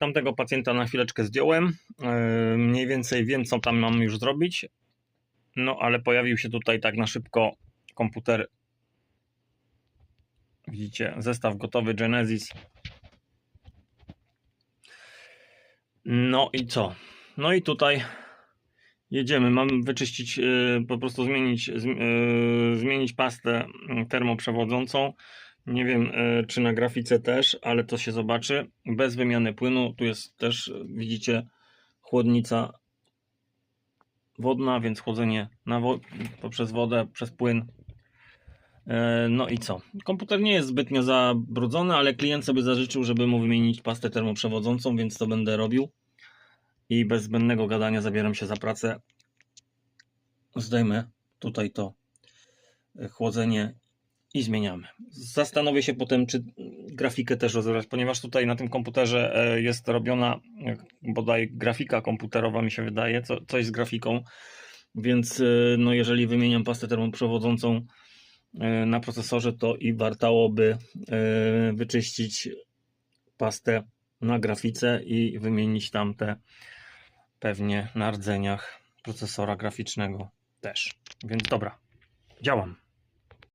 Tamtego pacjenta na chwileczkę zdjąłem. Yy, Mniej więcej wiem, co tam mam już zrobić. No, ale pojawił się tutaj tak na szybko komputer. Widzicie, zestaw gotowy Genesis. No i co? No i tutaj jedziemy. Mam wyczyścić, yy, po prostu zmienić, zm- yy, zmienić pastę mm, termoprzewodzącą. Nie wiem, yy, czy na grafice też, ale to się zobaczy. Bez wymiany płynu. Tu jest też, yy, widzicie, chłodnica wodna, więc chłodzenie na wo- poprzez wodę, przez płyn. E, No i co? Komputer nie jest zbytnio zabrudzony, ale klient sobie zażyczył, żeby mu wymienić pastę termoprzewodzącą, więc to będę robił. I bez zbędnego gadania zabieram się za pracę. Zdejmę tutaj to e, chłodzenie i zmieniamy. Zastanowię się potem, czy grafikę też rozebrać, ponieważ tutaj na tym komputerze e, jest robiona e, bodaj grafika komputerowa, mi się wydaje, co, coś z grafiką. Więc e, no, jeżeli wymieniam pastę termoprzewodzącą na procesorze, to i wartałoby wyczyścić pastę na grafice i wymienić tamte pewnie na rdzeniach procesora graficznego też. Więc dobra, działam.